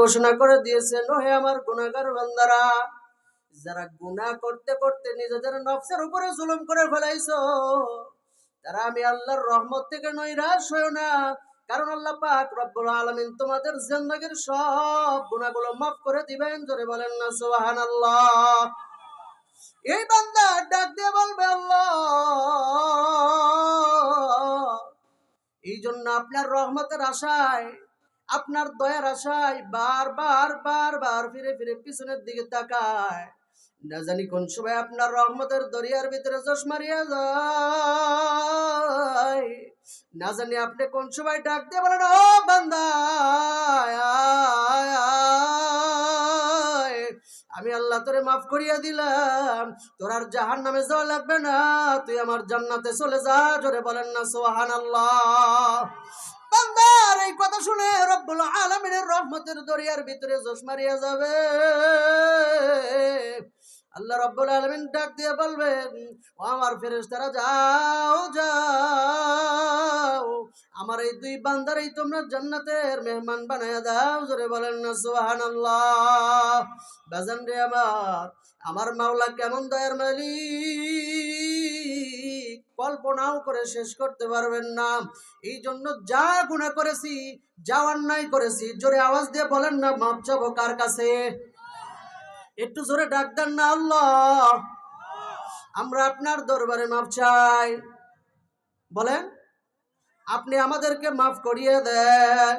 ঘোষণা করে দিয়েছেন ওহে আমার গুণাগার বান্দারা, যারা গুনাহ করতে করতে নিজেদের নফসের উপরে জুলুম করে ফেলাইছ, তারা আমি আল্লাহর রহমত থেকে নৈরাশ হইও না। কারণ আল্লাহ পাক রব্বুল আলামিন তোমাদের জিন্দেগীর সব গুনাহগুলো মাফ করে দিবেন। জোরে বলেন না, সুবহানাল্লাহ। এই বান্দা ডাক দিয়ে বলবে, আল্লাহ এই জন্য আপনার রহমতের আশায় আপনার দয়ার আশায় বারবার বারবার ফিরে ফিরে পিছনের দিকে তাকায়। না জানি কোন সময় আপনার রহমতের দরিয়ার ভিতরে জশ মারিয়া যায়। না জানি আপনি কোন সময় ডাক দিয়ে বলেন, ও বান্দা। আমি আল্লাহ তোরে মাফ করিয়া দিলাম। তোর আর জাহান নামে যাওয়া লাগবে না। তুই আমার জান্নাতে চলে যা। জোরে বলেন না সোহান আল্লাহ বান্দার এই কথা শুনে রব্বুল আলমিনের রহমতের দরিয়ার ভিতরে জোশ মারিয়া যাবে। আল্লাহ রব্বুল আলমিন ডাক দিয়ে বলবেন, ও আমার ফেরেশতারা, যাও যাও। আমার এই দুই বান্দারই তোমরা জান্নাতের মেহমান বানায়া দাও, জোরে বলেন না, সুবহানাল্লাহ। বাজান রে আমার আমার মাওলা কেমন দয়ার মালিক? কল্পনাও করে শেষ করতে পারবেন না। এই জন্য যা গুণা করেছি, যা অন্যায় করেছি, জোরে আওয়াজ দিয়ে বলেন না, মাপ চাবো কার কাছে? একটু জোরে ডাক দেন না আল্লাহ। আমরা আপনার দরবারে মাপ চাই। বলেন, আপনি আমাদেরকে মাফ করিয়ে দেন।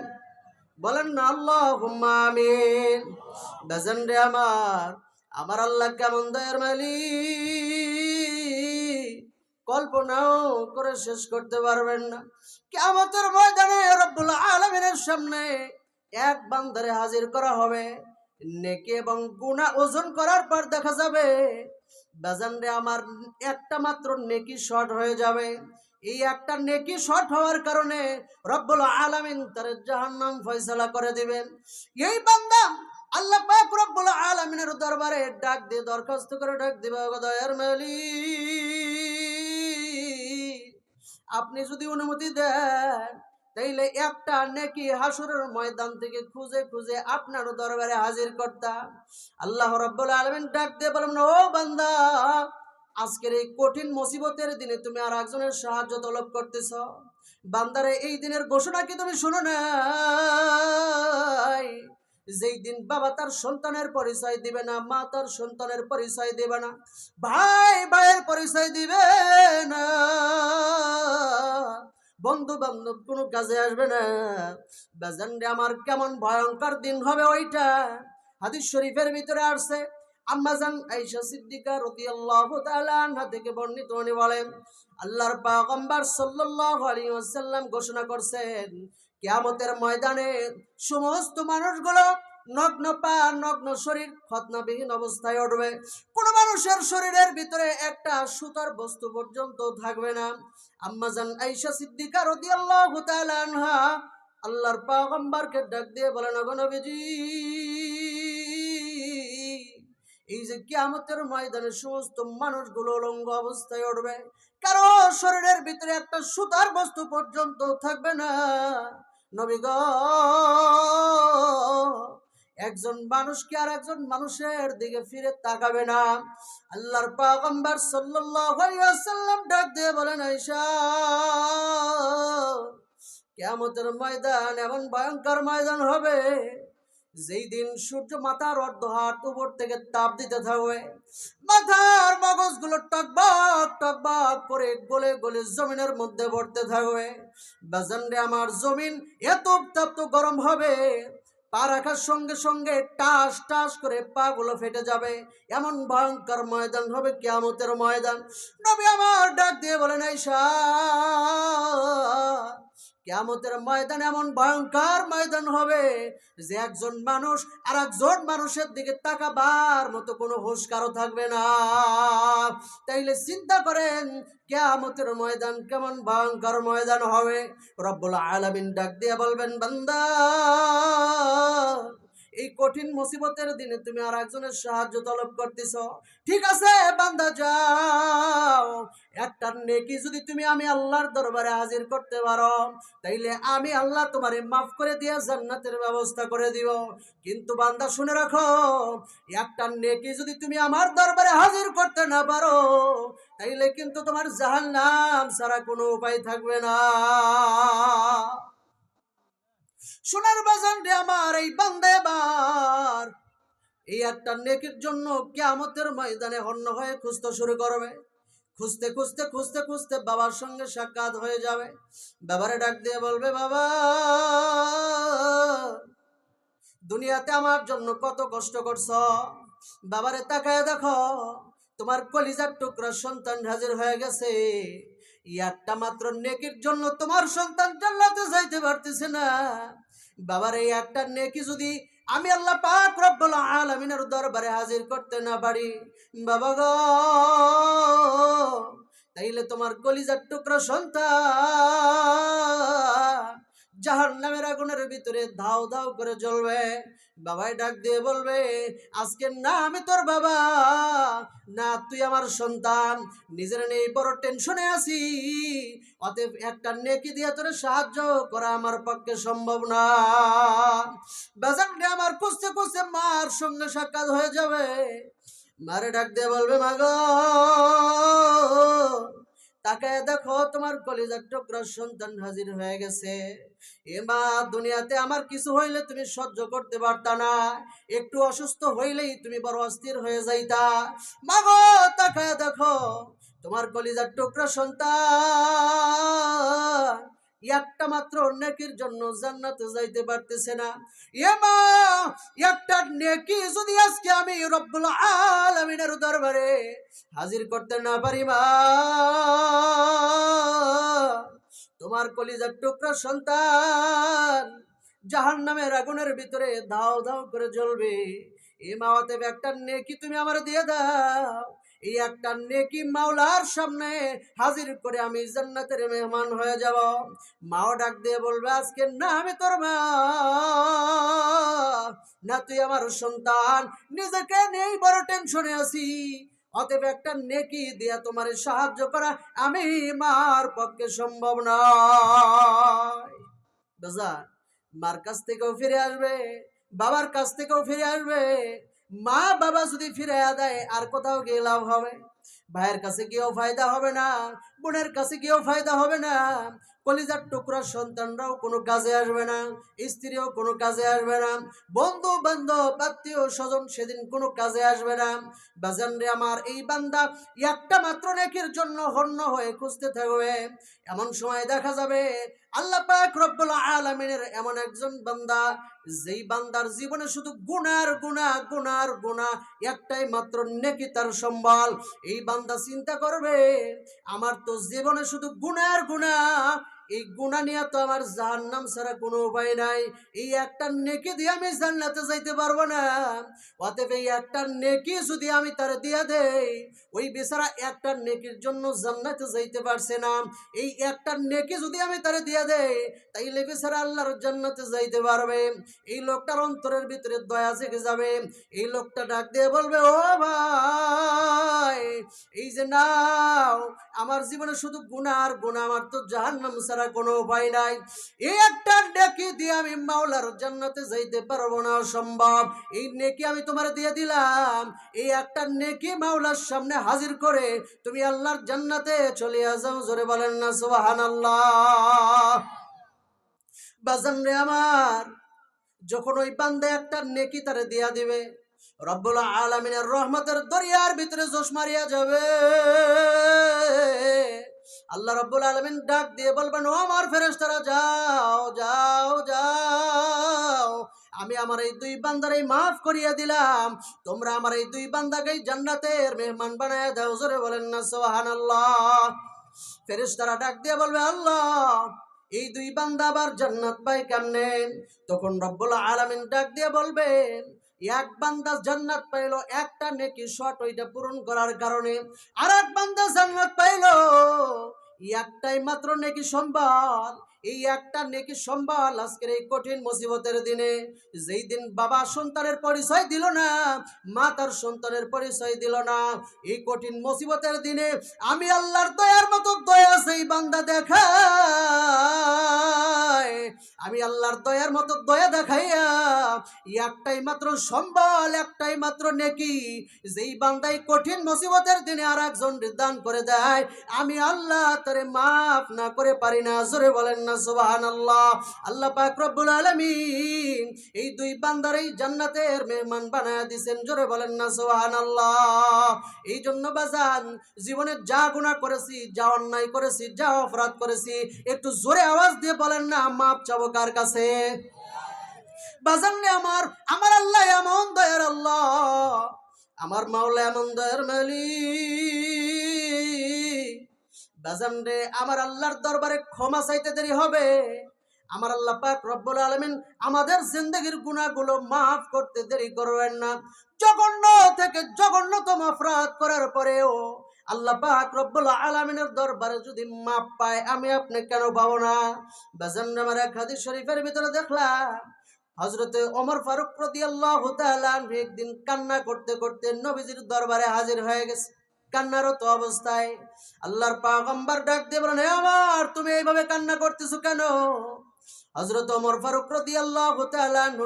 বলেন না আল্লাহ আমিন। বেজেন রে আমার আমার আল্লাহ কেমন দয়ার মালিক। কল্পনাও করে শেষ করতে পারবেন না। কেমতের ময়দানে রব্বুল আলমিনের সামনে এক বান্দারে হাজির করা হবে। নেকি এবং গুণা ওজন করার পর দেখা যাবে বাজান রে আমার একটা মাত্র নেকি শর্ট হয়ে যাবে। এই একটা নেকি শর্ট হওয়ার কারণে রব্বুল আলামিন তার জাহান্নাম ফয়সালা করে দিবেন। এই বান্দা আল্লাহ পাক রব্বুল আলামিনের দরবারে ডাক দিয়ে দরখাস্ত করে ডাক দিবে দয়ার মালিক, আপনি যদি অনুমতি দেন তাইলে একটা নেকি হাসুরের ময়দান থেকে খুঁজে খুঁজে আপনার দরবারে হাজির করতাম। আল্লাহ রব্বুল আলমিন ডাক দিয়ে বলবেন ও বান্দা, আজকের এই কঠিন মুসিবতের দিনে তুমি আর একজনের সাহায্য তলব করতেছ। বান্দারে, এই দিনের ঘোষণা কি তুমি শুনো না যেই দিন বাবা তার সন্তানের পরিচয় দিবে না, মা তার সন্তানের পরিচয় দিবে না, ভাই ভাইয়ের পরিচয় দিবে না। বন্ধু বান্ধব কোনো কাজে আসবে না। বেজান রে আমার কেমন ভয়ঙ্কর দিন হবে ওইটা। হাদিস শরীফের ভিতরে আসছে আম্মাজান আয়েশা সিদ্দিকা রাদিয়াল্লাহু তাআলা আনহা থেকে বর্ণিত, উনি বলেন, আল্লাহর পয়গম্বর সাল্লাল্লাহু আলাইহি ওয়াসাল্লাম ঘোষণা করছেন, কিয়ামতের ময়দানে সমস্ত মানুষগুলো নগ্ন পা, নগ্ন শরীর, খতনাবিহীন অবস্থায় উঠবে কোন মানুষের শরীরের ভিতরে একটা সুতার বস্তু পর্যন্ত থাকবে না। আম্মাজান আয়েশা সিদ্দিকা রাদিয়াল্লাহু তাআলা আনহা আল্লাহর পয়গম্বরকে ডাক দিয়ে বলেন, ওগো নবীজি, এই যে কিয়ামতের ময়দানে সমস্ত মানুষগুলো উলঙ্গ অবস্থায় উঠবে কারও শরীরের ভিতরে একটা সুতার বস্তু পর্যন্ত থাকবে না। নবী গো একজন মানুষকে আর একজন মানুষের দিকে ফিরে তাকাবে না। আল্লাহর পাগম্বর ওয়াসাল্লাম ডাক দিয়ে বলেন, আয়েশা, কিয়ামতের ময়দান এমন ভয়ঙ্কর ময়দান হবে, যেই দিন সূর্য মাথার অর্ধ হাত উপর থেকে তাপ দিতে থাকবে। মাথার মগজগুলো টকবক টকবক করে গলে গলে জমিনের মধ্যে পড়তে থাকবে। বাজানরে আমার জমিন এত উত্তপ্ত গরম হবে পা রাখার সঙ্গে সঙ্গে টাস টাস করে পা গুলো ফেটে যাবে। এমন ভয়ঙ্কর ময়দান হবে কেয়ামতের ময়দান। নবী আমার ডাক দিয়ে বলেন আইসা কেয়ামতের ময়দান এমন ভয়ঙ্কর ময়দান হবে যে একজন মানুষ আর একজন মানুষের দিকে তাকাবার মতো কোনো হোশ কারও থাকবে না। তাইলে চিন্তা করেন, কেয়ামতের ময়দান কেমন ভয়ঙ্কর ময়দান হবে? রব্বুল আলামিন ডাক দিয়ে বলবেন, বান্দা! এই কঠিন মুসিবতের দিনে তুমি আর একজনের সাহায্য তলব করতেছ। ঠিক আছে, বান্দা, যাও। একটা নেকি যদি তুমি আমি আল্লাহর দরবারে হাজির করতে পারো, তাইলে আমি আল্লাহ তোমারে মাফ করে দিয়ে জান্নাতের ব্যবস্থা করে দিব। কিন্তু বান্দা, শুনে রাখো, একটা নেকি যদি তুমি আমার দরবারে হাজির করতে না পারো, তাইলে কিন্তু তোমার জাহান্নাম ছাড়া কোনো উপায় থাকবে না। সোনার বাজান রে আমার এই বান্দে বার এই একটা নেকের জন্য কেয়ামতের ময়দানে হন্য হয়ে খুঁজতে শুরু করবে। খুঁজতে খুঁজতে খুঁজতে খুঁজতে বাবার সঙ্গে সাক্ষাৎ হয়ে যাবে। বাবারে ডাক দিয়ে বলবে, বাবা, দুনিয়াতে আমার জন্য কত কষ্ট করছ। বাবারে তাকায় দেখো, তোমার কলিজার টুকরা সন্তান হাজির হয়ে গেছে। একটা মাত্র নেকির জন্য তোমার সন্তান জান্নাতে যাইতে পারতেছে না। বাবার এই একটা নেকি যদি আমি আল্লাহ পাক রব্বুল আলামিনের দরবারে হাজির করতে না পারি, বাবা গো, তাইলে তোমার কলিজার টুকরা সন্তান জাহান নামের আগুনের ভিতরে ধাও ধাও করে জ্বলবে। বাবাই ডাক দিয়ে বলবে আজকে না আমি তোর বাবা। না, তুই আমার সন্তান। নিজের নেই, বড় টেনশনে আছি। অতএব একটা নেকি দিয়ে তোর সাহায্য করা আমার পক্ষে সম্ভব না। বাজানটা আমার কুস্তে কুস্তে মার সঙ্গে সাক্ষাৎ হয়ে যাবে। মারে ডাক দিয়ে বলবে মাগো তাকায় দেখো তোমার কলিজার টুকরা সন্তান হাজির হয়ে গেছে। এ মা, দুনিয়াতে আমার কিছু হইলে তুমি সহ্য করতে পারতা না। একটু অসুস্থ হইলেই তুমি বড় অস্থির হয়ে যাইতা। মাগো তাকায় দেখো তোমার কলিজার টুকরা সন্তান একটা মাত্র নেকির জন্য জান্নাতে যাইতে পারতেছে না। এ মা, একটা নেকি যদি আজকে আমি রব্বুল আলামিনের দরবারে হাজির করতে না পারি মা, তোমার কলিজার টুকরা সন্তান জাহান নামের আগুনের ভিতরে দাও দাও করে জ্বলবে। এ মাওয়াতে একটা নেকি তুমি আমার দিয়ে দাও। এই একটা নেকি মাওলার সামনে হাজির করে আমি জান্নাতের মেহমান হয়ে যাব। মাও ডাক দিয়ে বলবে, আজকে না আমি তোর মা। না, তুই আমার সন্তান। নিজেকে নেই বড় টেনশনে আছি। অতএব একটা নেকি দিয়া তোমার সাহায্য করা আমি মার পক্ষে সম্ভব নয়। বাজা মার কাছ থেকেও ফিরে আসবে, বাবার কাছ থেকেও ফিরে আসবে। মা বাবা যদি ফিরে দেয় আর কোথাও গিয়ে লাভ হবে। ভাইয়ের কাছে গিয়েও ফায়দা হবে না, বোনের কাছে গিয়েও ফায়দা হবে না, কলিজার টুকরা সন্তানরাও কোনো কাজে আসবে না, স্ত্রীও কোনো কাজে আসবে না, বন্ধু, বান্ধব, আত্মীয়, স্বজন সেদিন কোনো কাজে আসবে না। বাজান রে আমার, এই বান্দা একটা মাত্র নেকির জন্য হন্য হয়ে খুঁজতে থাকবে। এমন সময় দেখা যাবে আল্লাহ পাক রব্বুল আলামিনের এমন একজন বান্দা, যেই বান্দার জীবনে শুধু গুনার গুণা গুনার গুণা একটাই মাত্র নেকি তার সম্বল। এই বান্দা চিন্তা করবে আমার তো জীবনে শুধু গুনার গুণা এই গুণা নিয়ে তো আমার জাহান্নাম ছাড়া কোনো উপায় নাই। এই একটা নেকি দিয়ে আমি জান্নাতে যাইতে পারব না। অতএব এই একটা নেকি যদি আমি তার দিয়ে দেই, ওই বেচারা একটা নেকির জন্য জান্নাতে যাইতে পারছে না। এই একটা নেকি যদি আমি তারে দিয়ে দেই, তাইলে বেচারা আল্লাহর জান্নাতে যাইতে পারবে। এই লোকটার অন্তরের ভিতরে দয়া জেগে যাবে। এই লোকটা ডাক দিয়ে বলবে, ও ভাই, এই যে নাও, আমার জীবনে শুধু গুণা আর গুণা আমার তো জাহান্নাম ছাড়া কোনো উপায় নাই। এই একটা নেকি দিয়ে আমি মাওলার জান্নাতে যাইতে পারব না সম্ভব এই নেকি আমি তোমার দিয়ে দিলাম। এই একটা নেকি মাওলার সামনে হাজির করে তুমি আল্লাহর জান্নাতে চলে যাও, জোরে বলেন না, সুবহানাল্লাহ। বাজান রে আমার, যখন ওই বান্দে একটা নেকি তারে দিয়া দিবে, রব্বুল আলামিনের রহমতের দরিয়ার ভিতরে জোশ মারিয়া যাবে। আল্লাহ রব্বুল আলামিন ডাক দিয়ে বলবেন, ও আমার ফেরেশতারা, যাও যাও যাও। আমি আমার এই দুই বান্দারে মাফ করিয়া দিলাম। তোমরা আমার এই দুই বান্দাকে জান্নাতের মেহমান বানায় দাও। জোরে বলেন না, সুবহানাল্লাহ। ফেরেশতারা ডাক দিয়ে বলবে, আল্লাহ, এই দুই বান্দা আবার জান্নাত পাই কেমনে? তখন রব্বুল আলামিন ডাক দিয়ে বলবেন এক বান্দা জান্নাত পাইল, একটা নেকি শট ওইটা পূরণ করার কারণে আর এক বান্দা জান্নাত পাইল। একটাই মাত্র নেকি সম্বল এই একটা নেকি সম্বল আজকের এই কঠিন মুসিবতের দিনে। যেই দিন বাবা সন্তানের পরিচয় দিল না, মা তার সন্তানের পরিচয় দিল না, এই কঠিন মুসিবতের দিনে আমি আল্লাহর দয়ার মতো দয়া সেই বান্দা দেখা আমি আল্লাহর দয়ার মতো দয়া দেখাইয়া একটাই মাত্র সম্বল, একটাই মাত্র নেকি যেই বান্দাই কঠিন মুসিবতের দিনে আর একজন দান করে দেয়, আমি আল্লাহ তারে মাফ না করে পারি না। জোরে বলেন না এই দুই বান্দার এই জান্নাতের মেহমান বানায় দিছেন, জোরে বলেন না সুবাহান এই জন্য বাজান, জীবনে যা গুনাহ করেছি, যা অন্যায় করেছি, যা অপরাধ করেছি, একটু জোরে আওয়াজ দিয়ে বলেন না, মাপ চাবো কার কাছে? বাজান আমার আমার আল্লাহ এমন দয়ার আল্লাহ। আমার মাওলা এমন দয়ার মালিক। বাজান রে, আমার আল্লাহর দরবারে ক্ষমা চাইতে দেরি হবে। আমার আল্লাহ পাক রব্বুল আলামিন আমাদের জিন্দগির গুনাহগুলো মাফ করতে দেরি করবেন না। থেকে অপরাধ করার পরেও আল্লাহ পাক রব্বুল দরবারে যদি পায়, আমি আপনি কেন পাবো না? বাজান আমার এক হাদিস শরীফের ভিতরে দেখলাম হজরতে ওমর ফারুক প্রতি আল্লাহ একদিন কান্না করতে করতে নবীজির দরবারে হাজির হয়ে গেছে। কান্নারত অবস্থায়। আল্লাহর পাগম্বার ডাক দিয়ে বলেন, "হে আমার, তুমি এইভাবে কান্না করতেছো কেন? হজরত অমর ফারুক রদি আল্লাহ হতে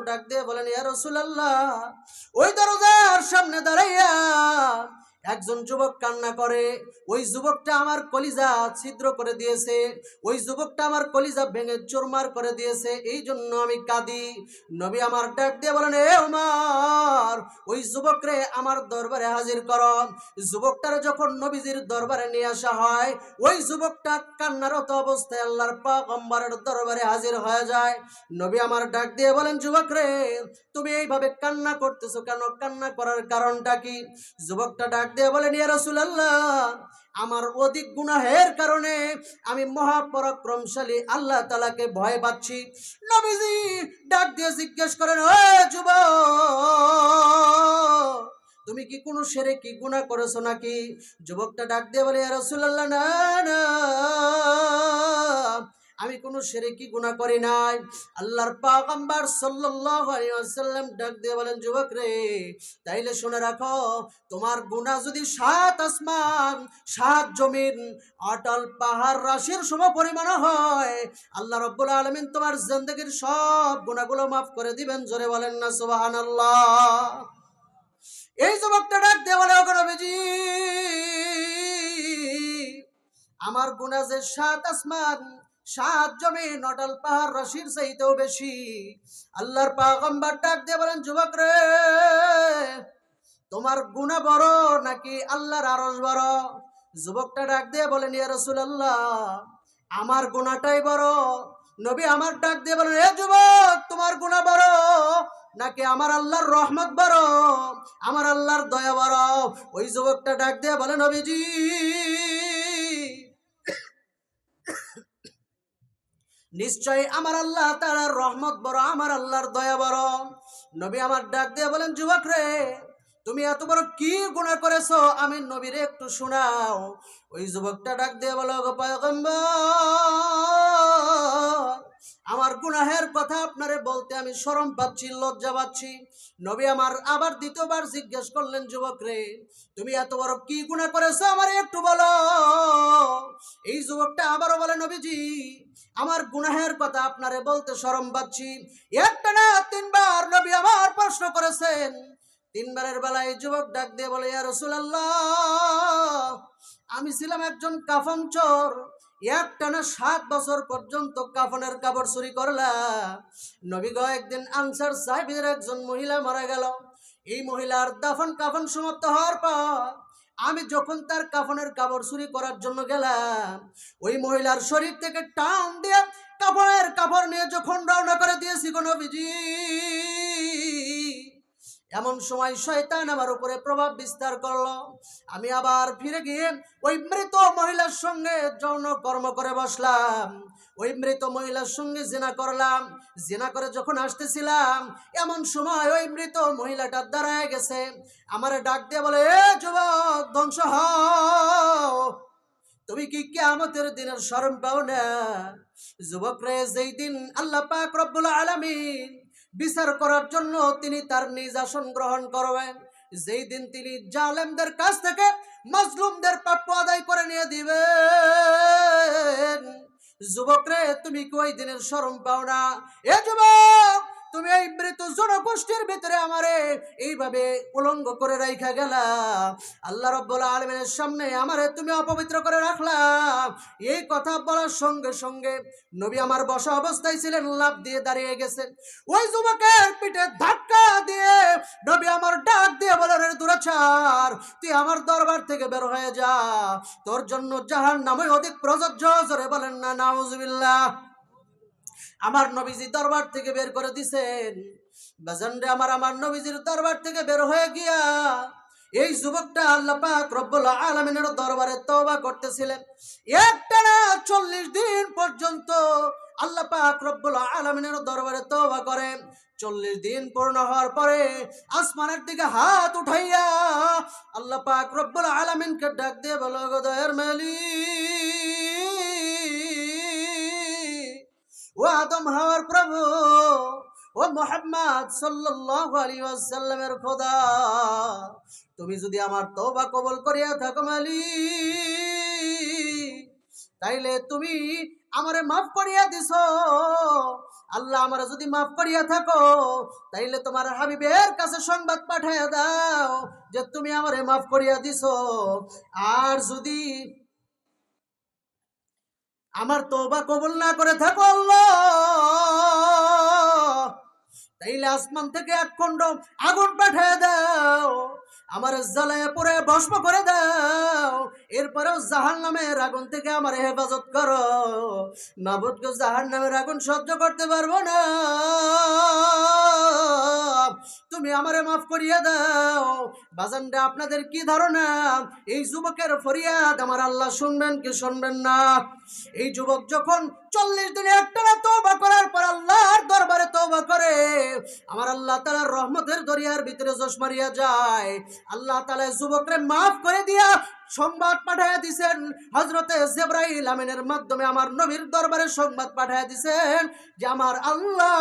ডাক দিয়ে বলেন, ইয়া আল্লাহ ওই দরজার সামনে দাঁড়াইয়া একজন যুবক কান্না করে, ওই যুবকটা আমার কলিজা ছিদ্র করে দিয়েছে, ওই যুবকটা আমার কলিজা ভেঙে চোরমার করে দিয়েছে, এই জন্য আমি কাঁদি। নবী আমার ডাক দিয়ে বলেন, এ উমার, ওই যুবকরে আমার দরবারে হাজির কর। যুবকটারে যখন নবীজির দরবারে নিয়ে আসা হয়, ওই যুবকটা কান্নারত অবস্থায় আল্লাহর পাগম্বরের দরবারে হাজির হয়ে যায়। নবী আমার ডাক দিয়ে বলেন যুবক রে তুমি এইভাবে কান্না করতেছো কেন? কান্না করার কারণটা কি? যুবকটা ডাক দিয়ে বলেন, ইয়া রাসূলুল্লাহ, আমার অধিক গুনাহের কারণে আমি মহাপরাক্রমশালী আল্লাহ তালাকে ভয় পাচ্ছি। নবীজি ডাক দিয়ে জিজ্ঞেস করেন ও যুবক, তুমি কি কোনো সেরে কি গুনাহ করেছ নাকি? যুবকটা ডাক দিয়ে বলে রাসূলুল্লাহ, না না। আমি কোনো সেরে কি গুনাহ করি নাই। আল্লাহর পাগম্বর ওয়াসাল্লাম ডাক দিয়ে বলেন, যুবক রে, তাইলে শুনে রাখো, তোমার গুনাহ যদি সাত আসমান, সাত জমিন, অটল পাহাড় রাশির সম পরিমাণ হয়, আল্লাহ রব্বুল আলামিন তোমার জিন্দগির সব গুনাহগুলো মাফ করে দিবেন। জোরে বলেন না, সুবহানাল্লাহ। এই যুবকটা ডাক দিয়ে বলে নবীজি, আমার গুনাহ যে সাত আসমান সাত জমিন অটল পাহাড় রশির চাইতেও বেশি। আল্লাহর পাগম্বার ডাক দিয়ে বলেন, যুবক রে, তোমার গুণা বড় নাকি আল্লাহর আরস বড়? যুবকটা ডাক দিয়ে বলেন, ইয়া আল্লাহ আমার গুণাটাই বড়। নবী আমার ডাক দিয়ে বলেন, এ যুবক, তোমার গুণা বড় নাকি আমার আল্লাহর রহমত বড়? আমার আল্লাহর দয়া বড়? ওই যুবকটা ডাক দিয়ে বলেন নবীজি নিশ্চয় আমার আল্লাহ তার রহমত বড়, আমার আল্লাহর দয়া বড়। নবী আমার ডাক দিয়ে বলেন, যুবক রে, তুমি এত বড় কি গুণা করেছ? আমি নবীরে একটু শোনাও। ওই যুবকটা ডাক দিয়ে বলো গো পয়গম্বর আপনারে বলতে আমি শরম পাচ্ছি, লজ্জা পাচ্ছি। নবী আমার আবার দ্বিতীয়বার জিজ্ঞেস করলেন, যুবক রে, তুমি এত বড় কি গুণা করেছ আমার একটু বলো? এই যুবকটা আবারও বলে, নবীজি, আমার গুনাহের কথা আপনারে বলতে শরম পাচ্ছি। একটা না, তিনবার নবী আমার প্রশ্ন করেছেন। তিনবারের বেলায় যুবক ডাক দিয়ে বলে, ইয়া রাসূলুল্লাহ, আমি ছিলাম একজন কাফন চোর। একটানা সাত বছর পর্যন্ত কাফনের কাপড় চুরি করলা। নবী গো, একদিন আনসার সাহেবের একজন মহিলা মারা গেল। এই মহিলার দাফন কাফন সমাপ্ত হওয়ার পর আমি যখন তার কাফনের কাপড় চুরি করার জন্য গেলাম, ওই মহিলার শরীর থেকে টান দিয়ে কাপড়ের কাপড় নিয়ে যখন রওনা করে দিয়েছি কোনো নবীজি। এমন সময় শয়তান আমার উপরে প্রভাব বিস্তার করল। আমি আবার ফিরে গিয়ে ওই মৃত মহিলার সঙ্গে যৌন কর্ম করে বসলাম। ওই মৃত মহিলার সঙ্গে জেনা করলাম। জেনা করে যখন আসতেছিলাম, এমন সময় ওই মৃত মহিলাটা দাঁড়ায় গেছে। আমার ডাক দিয়ে বলে, এ যুবক, ধ্বংস হও। তুমি কি কিয়ামতের দিনের শরম পাও না? যুবকরে, যেই দিন আল্লাহ পাক রব্বুল আলামিন বিচার করার জন্য তিনি তার নিজ আসন গ্রহণ করবেন। যেই দিন তিনি জালেমদের কাছ থেকে মজলুমদের প্রাপ্য আদায় করে নিয়ে দিবেন। যুবকরে, তুমি কি ওই দিনের শরম পাও না? এ যুবক তুমি এই মৃত জনগোষ্ঠীর ভিতরে আমারে এইভাবে উলঙ্গ করে রাইখা গেলা। আল্লাহ রব্বুল আলমিনের সামনে আমারে তুমি অপবিত্র করে রাখলাম এই কথা বলার সঙ্গে সঙ্গে নবী আমার বসা অবস্থায় ছিলেন লাভ দিয়ে দাঁড়িয়ে গেছেন ওই যুবকের পিঠে ধাক্কা দিয়ে নবী আমার ডাক দিয়ে বলেন দুরাচার, তুই আমার দরবার থেকে বের হয়ে যা। তোর জন্য জাহান নামে অধিক প্রযোজ্য। জোরে বলেন, না, নাউজুবিল্লাহ। আমার নবীজি দরবার থেকে বের করে দিছেন। বাজানরে আমার আমার নবীজির দরবার থেকে বের হয়ে গিয়া এই যুবকটা আল্লাহ পাক রব্বুল আলামিনের দরবারে তওবা করতেছিলেন। একটানা চল্লিশ দিন পর্যন্ত আল্লাহ পাক রব্বুল আলামিনের দরবারে তওবা করেন। চল্লিশ দিন পূর্ণ হওয়ার পরে আসমানের দিকে হাত উঠাইয়া আল্লাহ পাক রব্বুল আলামিনকে ডাক দিয়ে বলো গো দয়ার মালিক ও আদম হাওয়ার প্রভু, ও মোহাম্মদ সাল্লাল্লাহু আলাইহি ওয়াসাল্লামের খোদা, তুমি যদি আমার তওবা কবুল করিয়া থাকো মালিক, তাইলে তুমি আমারে মাফ করিয়া দিছো। আল্লাহ আমারে যদি মাফ করিয়া থাকো, তাইলে তোমার হাবিবের কাছে সংবাদ পাঠাইয়া দাও যে তুমি আমারে মাফ করিয়া দিছো। আর যদি আমার তোবা কবুল না করে থাকো তাইলে আসমান থেকে এক খণ্ড আগুন পাঠিয়ে দাও, আমার জ্বালায় পরে ভস্ম করে দাও, এরপরেও জাহান নামের আগুন থেকে আমার হেফাজত করো। মাবুদকে জাহান নামের আগুন সহ্য করতে পারব না। তুমি আমারে মাফ করিয়া দাও। বাজানটা আপনাদের কি ধারণা? এই যুবকের ফরিয়াদ আমার আল্লাহ শুনবেন কি শুনবেন না? এই যুবক যখন চল্লিশ দিনে একটা তৌবা করার পর আল্লাহর দরবারে তৌবা করে, আমার আল্লাহ তালার রহমতের দরিয়ার ভিতরে জোশ মারিয়া যায়। আল্লাহ তালা যুবকরে মাফ করে দিয়া সংবাদ পাঠাইয়া দিছেন হজরতে জেব্রাইল আমিনের মাধ্যমে আমার নবীর দরবারে সংবাদ পাঠাইয়া দিছেন যে আমার আল্লাহ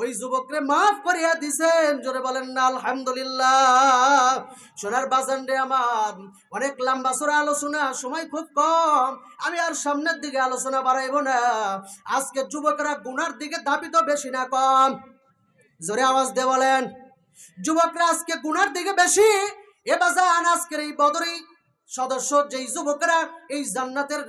ওই যুবকরে মাফ করিয়া দিছেন। জোরে বলেন না, আলহামদুলিল্লাহ। সোনার বাজান রে আমার, অনেক লম্বা সরে আলোচনা, সময় খুব কম। আমি আর সামনের দিকে আলোচনা বাড়াইব না। আজকে যুবকরা গুনার দিকে ধাবিত বেশি না কম। জোরে আওয়াজ দিয়ে বলেন, যুবকরা আজকে গুনার দিকে বেশি এ আজকের এই বদরি সদস্য যেই যুবকেরা এই জান্নাতের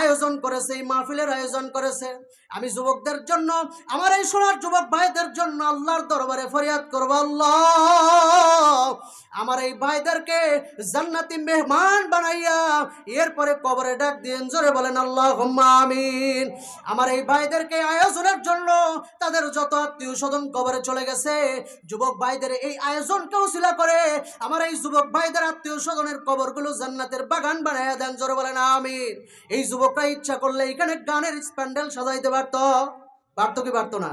আয়োজন করেছে, এই মাহফিলের আয়োজন করেছে। আমি যুবকদের জন্য, আমার এই সোনার যুবক ভাইদের জন্য আল্লাহর দরবারে ফরিয়াদ করব, আল্লাহ। আমার এই ভাইদেরকে জান্নাতি মেহমান বানাইয়া, এরপরে কবরে ডাক দিন জোরে বলেন আল্লাহ আমিন। আমার এই ভাইদেরকে আয়োজনের জন্য তাদের যত আত্মীয় স্বজন কবরে চলে গেছে, যুবক ভাইদের এই আয়োজনকেও শিলা করে আমার এই যুবক ভাইদের আত্মীয় স্বজনের কবরগুলো জান্নাতের বাগান বানাইয়া দেন, জোরে বলেন, আমিন। এই যুবকরা ইচ্ছা করলে এখানে গানের প্যান্ডেল সাজাইতে পারতো। পারতো কি পারতো না?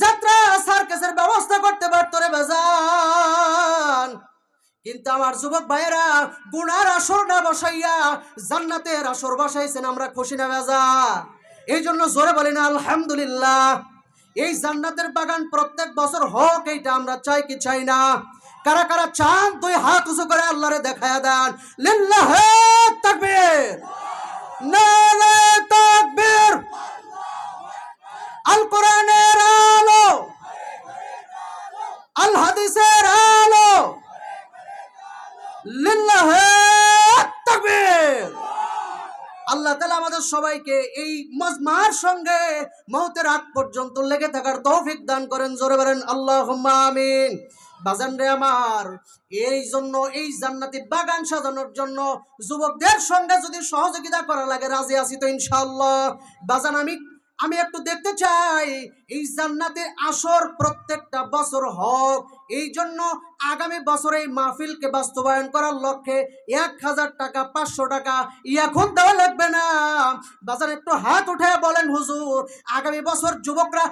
যাত্রা, সার্কাসের ব্যবস্থা করতে পারতো রে বাজান। কিন্তু আমার যুবক ভাইয়েরা, গুনার আসর না বসাইয়া জান্নাতের আসর বসাইছেন, আমরা খুশি না বেজা এই জন্য জোরে বলি না আলহামদুলিল্লাহ। এই জান্নাতের বাগান প্রত্যেক বছর হোক, এইটা আমরা চাই কি চাই না? কারা কারা চান তুই হাত উঁচু করে আল্লাহরে দেখায় দেন। লিল্লাহ তাকবীর। আল্লাহ আমাদের সবাইকে এই মজমার সঙ্গে মৌতের আগ পর্যন্ত লেগে থাকার তৌফিক দান করেন। জোরে বলেন আল্লাহ আমিন। বাজান রে আমার এই জন্য এই জান্নাতি বাগান সাজানোর জন্য যুবকদের সঙ্গে যদি সহযোগিতা করা লাগে, রাজি আছি তো ইনশাআল্লাহ। বাজান, আমি আমি একটু দেখতে চাই, এই আসর প্রত্যেকটা বছর হোক এই জন্য আগামী বছর এই মাহফিলকে বাস্তবায়ন করার লক্ষ্যে এক হাজার টাকা, পাঁচশো টাকা, এখন দেওয়া লাগবে না। বাজার একটু হাত উঠে বলেন হুজুর, আগামী বছর যুবকরা